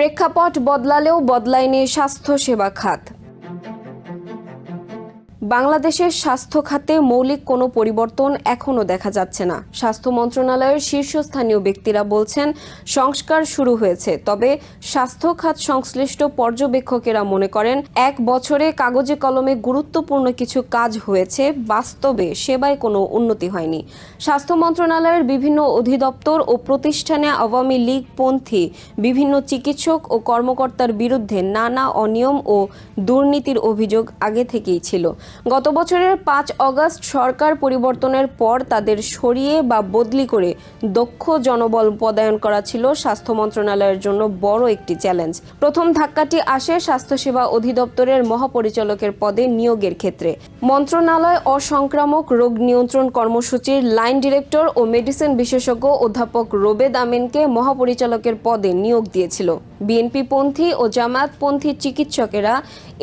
প্রেক্ষাপট বদলালেও বদলায়নি স্বাস্থ্যসেবা খাত। বাংলাদেশের স্বাস্থ্য খাতে মৌলিক কোনো পরিবর্তন এখনও দেখা যাচ্ছে না। স্বাস্থ্য মন্ত্রণালয়ের শীর্ষস্থানীয় ব্যক্তিরা বলছেন, সংস্কার শুরু হয়েছে। তবে স্বাস্থ্য খাত সংশ্লিষ্ট পর্যবেক্ষকেরা মনে করেন, এক বছরে কাগজে কলমে গুরুত্বপূর্ণ কিছু কাজ হয়েছে, বাস্তবে সেবায় কোনো উন্নতি হয়নি। স্বাস্থ্য মন্ত্রণালয়ের বিভিন্ন অধিদপ্তর ও প্রতিষ্ঠানে আওয়ামী লীগ পন্থী, বিভিন্ন চিকিৎসক ও কর্মকর্তার বিরুদ্ধে নানা অনিয়ম ও দুর্নীতির অভিযোগ আগে থেকেই ছিল। গত বছরের পাঁচ অগস্ট সরকার পরিবর্তনের পর তাদের সরিয়ে বা বদলি করে দক্ষ জনবল পদায়ন করা ছিল স্বাস্থ্য মন্ত্রণালয়ের জন্য বড় একটি চ্যালেঞ্জ। প্রথম ধাক্কাটি আসে স্বাস্থ্যসেবা অধিদপ্তরের মহাপরিচালকের পদে নিয়োগের ক্ষেত্রে। মন্ত্রণালয় অসংক্রামক রোগ নিয়ন্ত্রণ কর্মসূচির লাইন ডিরেক্টর ও মেডিসিন বিশেষজ্ঞ অধ্যাপক রোবেদ আমিনকে মহাপরিচালকের পদে নিয়োগ দিয়েছিল। বিএনপি পন্থী ও জামায়াতপন্থী চিকিৎসকেরা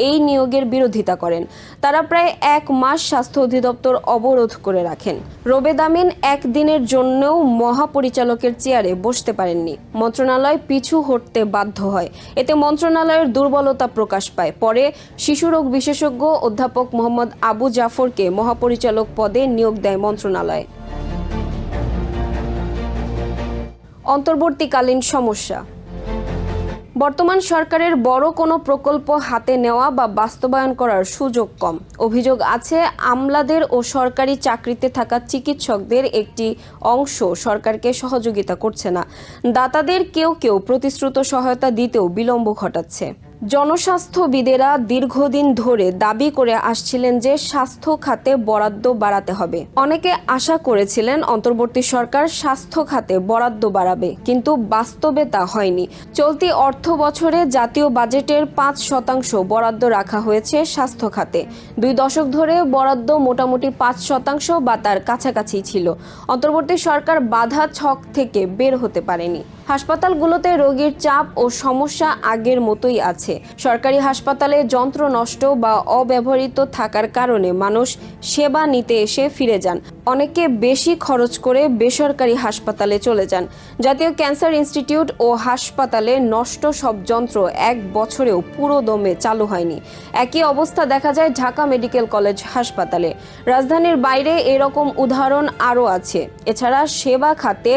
এই নিয়োগের বিরোধিতা করেন। তারা প্রায় এক মাস স্বাস্থ্য অধিদপ্তর অবরোধ করে রাখেন। রোবেদ আমিন একদিনের জন্যও মহাপরিচালকের চেয়ারে বসতে পারেননি। মন্ত্রণালয় পিছু হটতে বাধ্য হয়। এতে মন্ত্রণালয়ের দুর্বলতা প্রকাশ পায়। পরে শিশুরোগ বিশেষজ্ঞ অধ্যাপক মোহাম্মদ আবু জাফরকে মহাপরিচালক পদে নিয়োগ দেয় মন্ত্রণালয়। অন্তর্বর্তীকালীন সমস্যা বর্তমান সরকারের বড় কোনো প্রকল্প হাতে নেওয়া বা বাস্তবায়ন করার সুযোগ কম। অভিযোগ আছে, আমলাদের ও সরকারি চাকরিতে থাকা চিকিৎসকদের একটি অংশ সরকারকে সহযোগিতা করছে না। দাতাদের কেউ কেউ প্রতিশ্রুত সহায়তা দিতেও বিলম্ব ঘটাচ্ছে। জনস্বাস্থ্যবিদেরা দীর্ঘদিন ধরে দাবি করে আসছিলেন যে স্বাস্থ্য খাতে বরাদ্দ বাড়াতে হবে। অনেকে আশা করেছিলেন অন্তর্বর্তী সরকার স্বাস্থ্য খাতে বরাদ্দ বাড়াবে, কিন্তু বাস্তবে তা হয়নি। চলতি অর্থ বছরে জাতীয় বাজেটের পাঁচ শতাংশ বরাদ্দ রাখা হয়েছে স্বাস্থ্য খাতে। দুই দশক ধরে বরাদ্দ মোটামুটি পাঁচ শতাংশ বা তার কাছাকাছি ছিল। অন্তর্বর্তী সরকার বাধা ছক থেকে বের হতে পারেনি। হাসপাতালগুলোতে রোগীর চাপ ও সমস্যা আগের মতোই আছে। সরকারি হাসপাতালে যন্ত্র নষ্ট বা অব্যবহৃত থাকার কারণে মানুষ সেবা নিতে এসে ফিরে যান। অনেকে বেশি খরচ করে বেসরকারি হাসপাতালে চলে যান। জাতীয় ক্যান্সার ইনস্টিটিউট ও হাসপাতালে নষ্ট সব যন্ত্র এক বছরেও পুরো দমে চালু হয়নি। একই অবস্থা দেখা যায় ঢাকা মেডিকেল কলেজ হাসপাতালে। রাজধানীর বাইরে এরকম উদাহরণ আরও আছে। এছাড়া সেবা খাতে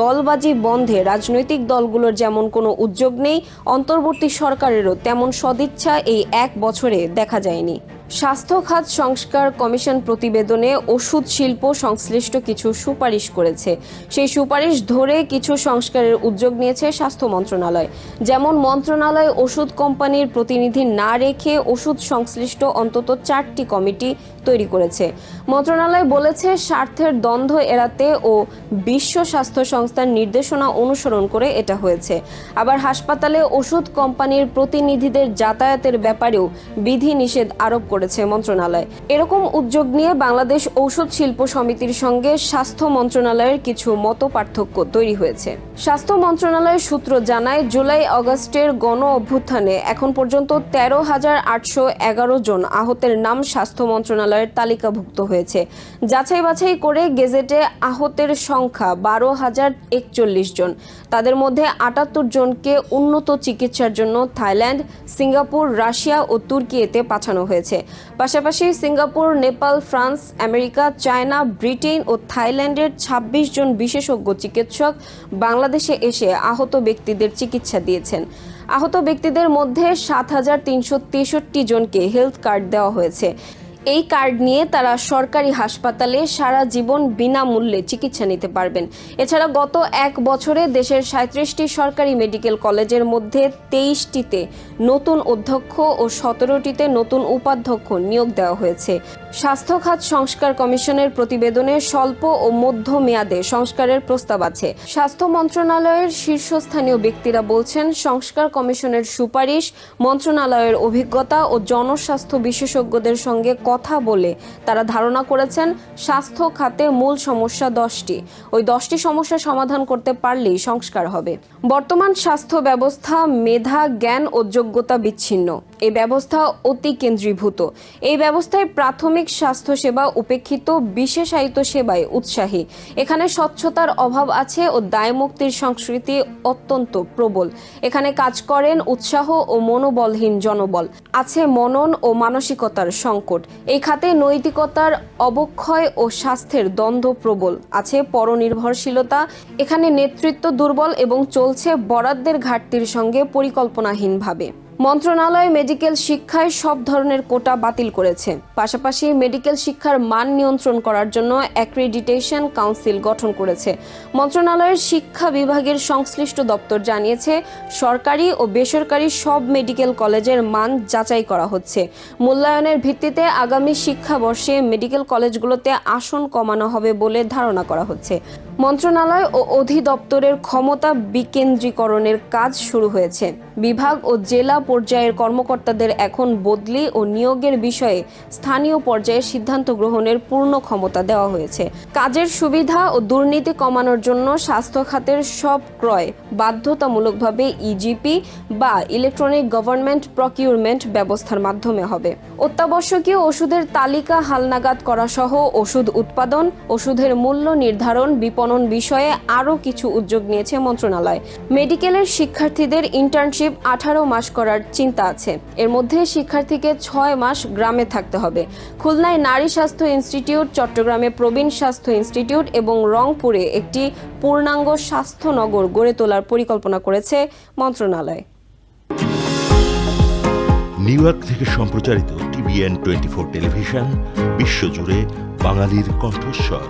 দলবাজি বন্ধে রাজনৈতিক দলগুলোর যেমন কোনো উদ্যোগ নেই, অন্তর্বর্তী সরকারেরও তেমন সদিচ্ছা এই এক বছরে দেখা যায়নি। স্বাস্থ্য খাত সংস্কার কমিশন প্রতিবেদনে ওষুধ শিল্প সংশ্লিষ্ট কিছু সুপারিশ করেছে। সেই সুপারিশ ধরে কিছু সংস্কারের উদ্যোগ নিয়েছে স্বাস্থ্য মন্ত্রণালয়। যেমন মন্ত্রণালয় ওষুধ কোম্পানির প্রতিনিধি না রেখে ওষুধ সংশ্লিষ্ট অন্তত চারটি কমিটি তৈরি করেছে। মন্ত্রণালয় বলেছে, স্বার্থের দ্বন্দ্ব এড়াতে ও বিশ্ব স্বাস্থ্য সংস্থার নির্দেশনা অনুসরণ করে এটা হয়েছে। আবার হাসপাতালে ওষুধ কোম্পানির প্রতিনিধিদের যাতায়াতের ব্যাপারেও বিধি নিষেধ আরোপ করেছে মন্ত্রণালয়। এরকম উদ্যোগ নিয়ে বাংলাদেশ ঔষধ শিল্প সমিতির সঙ্গে স্বাস্থ্য মন্ত্রণালয়ের কিছু মত পার্থক্য তৈরি হয়েছে। স্বাস্থ্য মন্ত্রণালয়ের সূত্র জানায়, জুলাই আগস্টের গণ অভ্যুত্থানে এখন পর্যন্ত তেরো হাজার আটশো এগারো জন আহতের নাম স্বাস্থ্য মন্ত্রণালয়ের তালিকাভুক্ত হয়েছে। যাচাই বাছাই করে গেজেটে আহতের সংখ্যা বারো হাজার একচল্লিশ জন। তাদের মধ্যে আটাত্তর জনকে উন্নত চিকিৎসার জন্য থাইল্যান্ড, সিঙ্গাপুর, রাশিয়া ও তুর্কিয়েতে পাঠানো হয়েছে। পাশাপাশি Singapore, Nepal, France, America, China, Britain ও থাইল্যান্ডের ২৬ জন বিশেষজ্ঞ চিকিৎসক বাংলাদেশে এসে আহত ব্যক্তিদের চিকিৎসা দিয়েছেন। আহত ব্যক্তিদের মধ্যে সাত হাজার তিনশো তেষট্টি জনকে হেলথ কার্ড দেওয়া হয়েছে। এই কার্ড নিয়ে তারা সরকারি হাসপাতালে সারা জীবন বিনামূল্যে চিকিৎসা নিতে পারবেন। এছাড়া গত এক বছরে দেশের সাঁত্রিশটি সরকারি মেডিকেল কলেজের মধ্যে তেইশটিতে নতুন অধ্যক্ষ ও সতেরোটিতে নতুন উপাধ্যক্ষ নিয়োগ দেওয়া হয়েছে। স্বাস্থ্য খাত সংস্কার কমিশনের প্রতিবেদনে স্বল্প ও মধ্য মেয়াদে সংস্কারের প্রস্তাব আছে। স্বাস্থ্য মন্ত্রণালয়ের শীর্ষস্থানীয় ব্যক্তিরা বলছেন, সংস্কার কমিশনের সুপারিশ মন্ত্রণালয়ের অভিজ্ঞতা ও জনস্বাস্থ্য বিশেষজ্ঞদের সঙ্গে কথা বলে তারা ধারণা করেছেন, স্বাস্থ্য খাতে মূল সমস্যা দশটি। ওই দশটি সমস্যা সমাধান করতে পারলেই সংস্কার হবে। বর্তমান স্বাস্থ্য ব্যবস্থা মেধা, জ্ঞান ও যোগ্যতা বিচ্ছিন্ন। এই ব্যবস্থা অতি কেন্দ্রীভূত। এই ব্যবস্থায় প্রাথমিক প্রাথমিক স্বাস্থ্যসেবা উপেক্ষিত বিশেষায়িত সেবায় উৎসাহী। এখানে স্বচ্ছতার অভাব আছে ও দায়মুক্তির সংস্কৃতি অত্যন্ত প্রবল। এখানে কাজ করেন উৎসাহ ও মনোবলহীন জনবল। আছে মনন ও মানসিকতার সংকট। এই খাতে নৈতিকতার অবক্ষয় ও স্বাস্থ্যের দ্বন্দ্ব প্রবল। আছে পরনির্ভরশীলতা। এখানে নেতৃত্ব দুর্বল এবং চলছে বরাদ্দের ঘাটতির সঙ্গে পরিকল্পনাহীনভাবে। মন্ত্রণালয় মেডিকেল শিক্ষায় সব ধরনের কোটা বাতিল করেছে। পাশাপাশি মেডিকেল শিক্ষার মান নিয়ন্ত্রণ করার জন্য অ্যাক্রেডিটেশন কাউন্সিল গঠন করেছে। মন্ত্রণালয়ের শিক্ষা বিভাগের সংশ্লিষ্ট দপ্তর জানিয়েছে, সরকারি ও বেসরকারি সব মেডিকেল কলেজের মান যাচাই করা হচ্ছে। মূল্যায়নের ভিত্তিতে আগামী শিক্ষাবর্ষে মেডিকেল কলেজগুলোতে আসন কমানো হবে বলে ধারণা করা হচ্ছে। মন্ত্রণালয় ও অধিদপ্তরের ক্ষমতা বিকেন্দ্রীকরণের কাজ শুরু হয়েছে। বিভাগ ও জেলা পর্যায়ের কর্মকর্তাদের এখন বদলি ও নিয়োগের বিষয়ে স্থানীয় পর্যায়ে সিদ্ধান্ত গ্রহণের পূর্ণ ক্ষমতা দেওয়া হয়েছে। কাজের সুবিধা ও দুর্নীতি কমানোর জন্য স্বাস্থ্য খাতের সব ক্রয় বাধ্যতামূলকভাবে ইজিপি বা ইলেকট্রনিক গভর্নমেন্ট প্রকিউরমেন্ট ব্যবস্থার মাধ্যমে হবে। অত্যাবশ্যকীয় ওষুধের তালিকা হালনাগাদ করা সহ ওষুধ উৎপাদন, ওষুধের মূল্য নির্ধারণ, বিপণন বিষয়ে আরও কিছু উদ্যোগ নিয়েছে মন্ত্রণালয়। মেডিকেলের শিক্ষার্থীদের ইন্টার্নশিপ আঠারো মাস করার চিন্তা আছে। এর মধ্যে শিক্ষার্থীকে ছয় মাস গ্রামে থাকতে হবে। খুলনায় নারী স্বাস্থ্য ইনস্টিটিউট, চট্টগ্রামে প্রবীণ স্বাস্থ্য ইনস্টিটিউট এবং রংপুরে একটি পূর্ণাঙ্গ স্বাস্থ্যনগর গড়ে তোলার পরিকল্পনা করেছে মন্ত্রণালয়। নিউ ইয়র্ক থেকে সম্প্রচারিত টিভিএন টোয়েন্টি ফোর টেলিভিশন বিশ্বজুড়ে বাঙালির কণ্ঠস্বর।